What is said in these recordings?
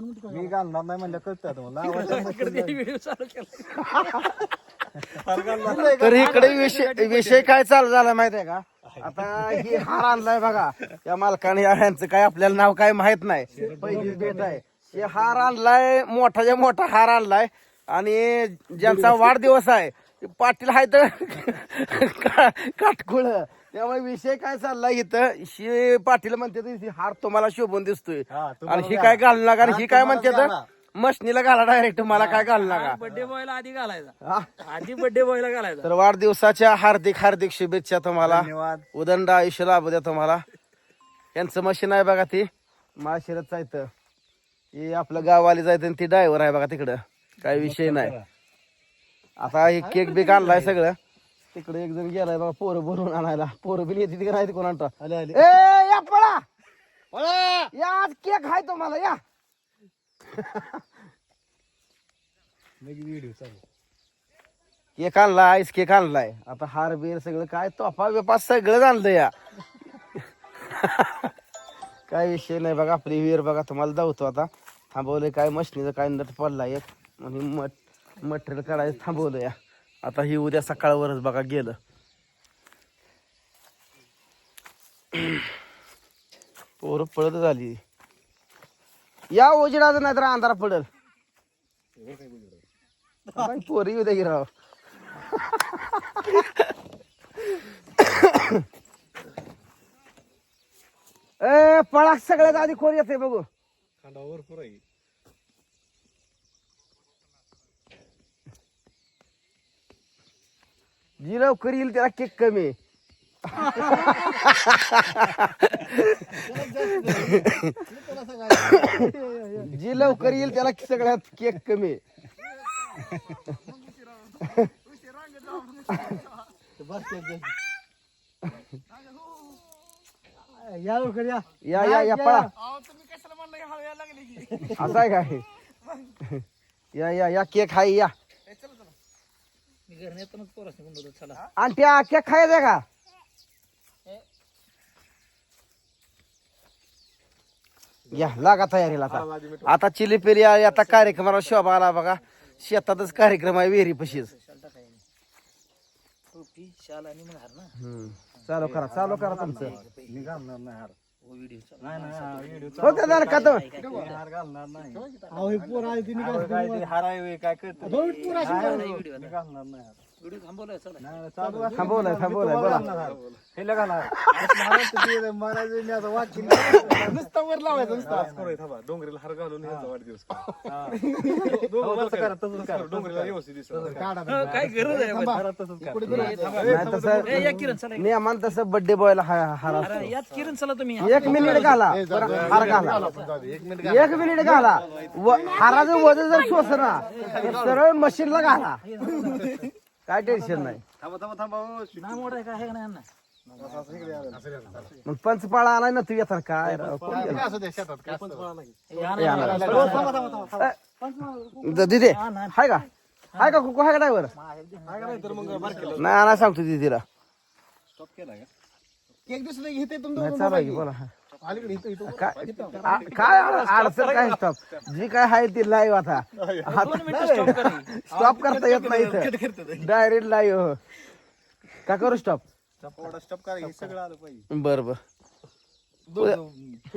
मी घालणार नाही म्हणलं कळतं तुम्हाला तर इकडे विषय विषय काय चालू झाला माहितीये का? आता ही हार आणलाय बघा. या मालकाने या ह्यांचं काय आपल्याला नाव काय माहीत नाही. पहिलीच भेट आहे. हे हार आणलाय मोठाच्या मोठा हार आणलाय. आणि ज्यांचा वाढदिवस आहे पाटील आहे तर काटकुळ. त्यामुळे विषय काय चाललाय इथं? ही पाटील म्हणते तर हार तुम्हाला शोभून दिसतोय. हा, तुम्हाला आणि ही काय घालू नका आणि ही काय म्हणते तर? घाला. मशनीला घाला डायरेक्ट मला काय घालू नका. बर्थडे बॉयला आधी घालायचा. हा. आधी बर्थडे बॉयला घालायचा. तर वाढदिवसाच्या हार्दिक हार्दिक शुभेच्छा तुम्हाला. धन्यवाद. उदंड आयुष्य लाभू द्या तुम्हाला. यांचं मशीन आहे बघा ती. माशिरच जायचं हे आपलं गाववाली जायचं आणि ती ड्रायव्हर आहे बघा तिकडं. काय विषय नाही. आता हे केक बिक आणलाय सगळं. तिकडे एक जण गेलाय बघा पोरं भरून आणायला. पोरं बिन येते तिकडे नाही कोणा आले आले. ए या पळा! या आज केक आहे तुम्हाला या! व्हिडिओ चालू. केक आणलाय आईस केक आणलाय. आता हार बीर सगळं काय तोफा बिपा सगळं आणलं या. काय विषय नाही बघा आपली विहीर बघा तुम्हाला धावतो आता. थांबवलंय काय मशनीचं काय नट पडलाय एक. मट मटेरियल काढायचं थांबवलं या. आता ही उद्या सकाळवरच बघा गेलं. पोरं पळत झाली. या उजेडाचं नाही तर अंधारा पडल पोरी उद्या गिराव ए पळा सगळ्यात आधी खोर येते बघू. खांडावर पुरा आहे जी लवकर येईल त्याला केक कमी. जी लवकर येईल त्याला सगळ्यात केक कमी. या लवकर या या या या. पळा. असं आहे काय या या या केक हाय या. घरी येतानाच पोरासने म्हणत होतो, चला. आणि त्या केक खायचा का? या लागा तयारीला आता. आता चिली पेली आहे, आता कार्यक्रमाला शोभा आला बघा. शेतातच कार्यक्रम आहे विहिरी पशीच. शाल टाकाय टोपी शाल आणि मग हार ना. चालू करा चालू करा तुमचं. मी घालणार नाही हार. हो व्हिडिओ चालू नाही नाही व्हिडिओ हो त्या झालं का तो हार घालणार नाही काय कळतं व्हिडिओ थांबवलाय चला. थांबवलंय थांबवलंय बोला. हे लगा मारायचं मी आता वाचीन. नुसता वर लावायचं नुसता. डोंगरीला हार घालून ह्याचा वाढदिवस. हा. तसं करा, तसंच करा. डोंगरीला व्यवस्थित दिसत हो, काय गरज आहे बा? करा, तसंच करा. नाही तसं ए, या किरण चला नियमान तसं बर्थडे बॉयला हार यात किरण चला तुम्ही. एक मिनिट घाला. बरं, हार घाला. एक मिनिट घाला. हाराचं वजन जर सोसना सरळ मशीनला घाला. काय टेन्शन नाही. थांबा थांबा थांबा हो. ना मोठा आहे का आहे का नाही अण्णा? मग पंचपाळा आलाय ना तू येतात काय? राव, कोण गेलं? ए, आणा, आणा. द- दिदे हाय का? हाय का कुकू? हाय का ड्रायव्हर? नाही आणा सांगतो दिदीला. एक दुसरं घेते नाही चालू आहे की. बोला हा. काय आ- काय अड- अडचण काय स्टॉप जी काय आहे ती लाईव्ह आता. स्टॉप करता येत नाही इथं. डायरेक्ट लाईव्ह का करू स्टॉप स्टॉप करा हे सगळं आलं पाहिजे. बर बर. उद्या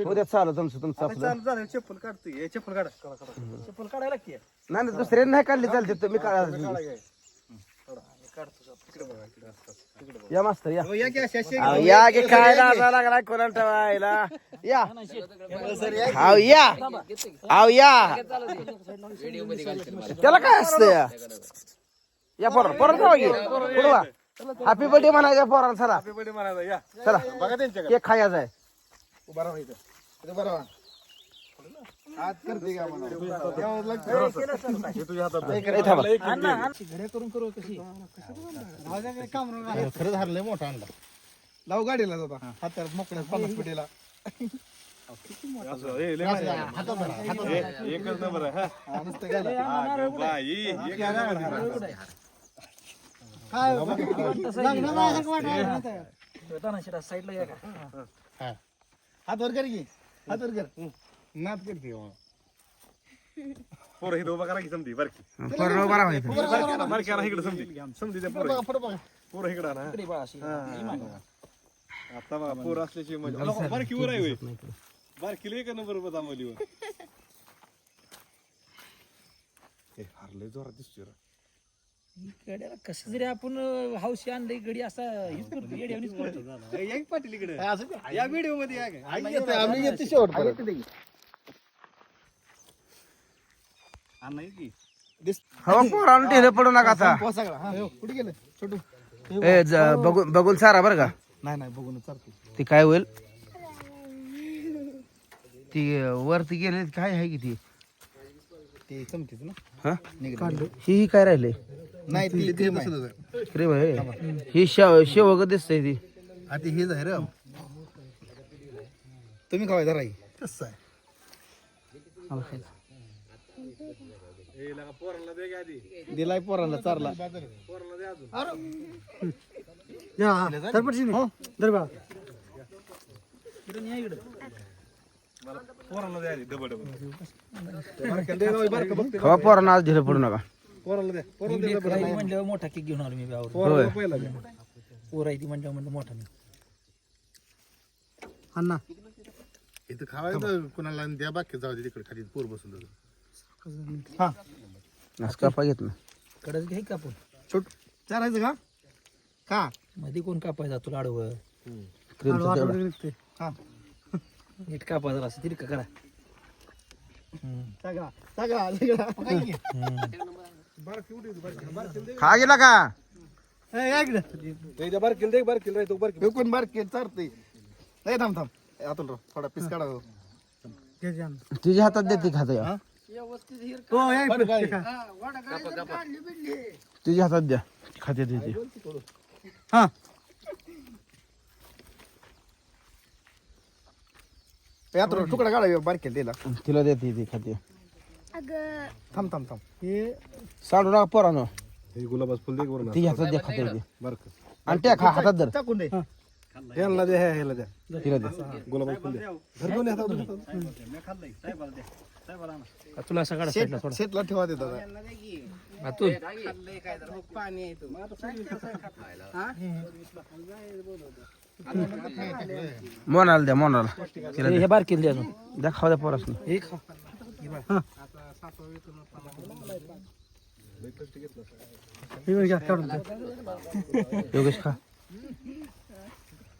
उद्या चालू तुमचं तुमचं आपलं. चालू झालं चप्पल काढतोय. हे चप्पल काढा. चप्पल काढायला लागते नाही नाही, दुसऱ्याने नाही काढली चालते तुम्ही काढा या मास्तर या. अहो, या की काय लाजा लागला कोणाला ठेवायला? या. अहो या. अहो या. त्याला काय असतं या? या पोरा परत जाऊ की. पुढं वा. हॅपी बर्थडे म्हणायचं पोराला चला. बर्थडे म्हणायला या. चला. बघा त्यांच्याकडे. केक खायचा आहे बरं करते का म्हणा? यावं लागतं. हे तुझ्या हातात ए, थांबा. अण्णा अण्णा. घड्या करून करू कशी? खरंच हरलंय मोठा अंडा लाव गाडीला जाता हातात मोकळ्या पन्नास पेटीला असं, हे लय नाही. हे, एकच नंबर आहे हा. नुसतं गाडी. हा, ग बाई, एकच नंबर दिला. साईडला. या का? हात वर कर की. हात वर कर. नात करते हो. पोरं इथं उभा करा की समधी बारकी पोरांनो बरा व्हायचं बारकी बारकी आणा इकडे समधी समधी त्या पोरं बघा पोरं इकडे बघा. ही मागं. आता बघा पोरं असल्याची मज़ा अहो, बारकी वर आहे होय. बारकीला एक नंबर बघा वर हे हारले जोरात दिसतोय रे. गड्याला कसं जरी आपण अं, हौशी आणली गडी असा हेच करतो येड्यावानीच करतो या की पाटील इकडे? या व्हिडिओ मध्ये या का? आम्ही आम्ही येतो शेवट हवा पोरांनो ढिले पडू नका आता. हा. कुठे गेलं? छोटू. ए ज- बघून बघून सारा बरं का? नाही नाही बघून चालते ती काय होईल? ती वरती गेले काय आहे की ती? ते चमकीच ना? हा? निघालं. ही ही काय राहिले नाही ती क्रीम आहे. अरे भाई ही शेव शेवग दिसतंय ती. आता हेच आहे रे. तुम्ही खावाय जरा कसं आहे. हे लगा पोराला दे की आधी. दिलाय पोराला चारला. पोराला दे अजून. पोराला दे आधी डबल डबल हवा पोरांना आज ढिले पडू नका. पोराला म्हणल्यावर मोठा केक घेऊन आलो मी गावावर होय. पोर आहे ती म्हणल्यावर म्हणलं मोठा मी. अण्णा. इथं खावायचं कुणाला द्या बाकी जाऊ दे तिकडे खाली पोर बसून हा. असं कापा घेत ना कडच घ्याय का आपण छोट. चारायचं का? का? मध्ये कोण कापायचा तुला आडवं. हा. नीट कापायचं असं तरी का करा सगळा सगळा सगळा. खा गेला का? बारकील दे बारकील रे तू बारकी. हे कोण बारके चारते नाही थांब थांब. ए, अतुल राव थोडा पीस काढा हो. तुझ्या हातात देते खात या तुझ्या हातात द्या. खाते तिथे हा. अतुल तुकडा काढा बारके दिला तिला देते ती खाते. थांब थांब थांब. हे सांडू नका पोरानो. हे गुलाबाच फुल दे तिच्या हातात द्या खाते ती बारक आणि त्या खा हातात धर. टाकून दे. ह्याला दे ह्याला द्या. तिला दे गुलाबाच फुल दे धर दोन हातात तुला असं काढा साईडला शेत शेतला ठेवा दे दादा तू मोनाला द्या मोनाला. तिला हे बार केली अजून. द्या खाऊ द्या पोरासनी. हे खा.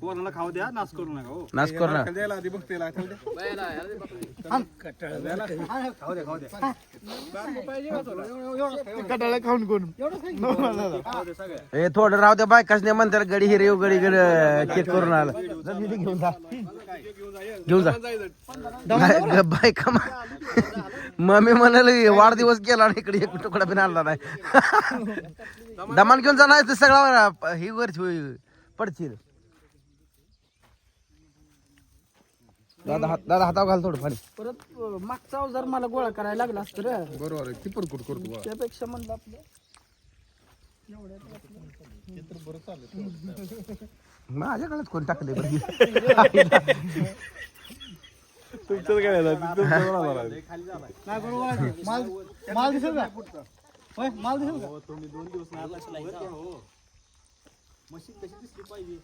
पोराला खाऊ द्या नाश करू नका हो. नाच कर ना द्यायला आधी बघते कटाळा खाऊन कोण? हे. थोडं राहू द्या बायकाच म्हणतात गडी हिरे गडी गड केक करून आला. घेऊन जा. घेऊन जा नाही, ग- बायका मा- मम्मी म्हणाली वाढदिवस केला आणि इकडे एक तुकडा बिन आणला नाही. दमान घेऊन जा नाही तर सगळा ही वर पडतील दादा हात दादा हातावर घाल थोडं पाणी. परत अं, मागचा जर मला गोळा करायला लागला असतं रे. बरोबर आहे ती परकुट करतो. त्यापेक्षा म्हणलं आपलं. माझ्या गळ्यात कोण टाकले बरं तुमचं काय झालं? तुमचं कोणाला झालं? माल माल दिसेल का होय, माल दिसेल का तुम्ही दोन दिवस नाही हो? मशीन कशी दिसली पाहिजे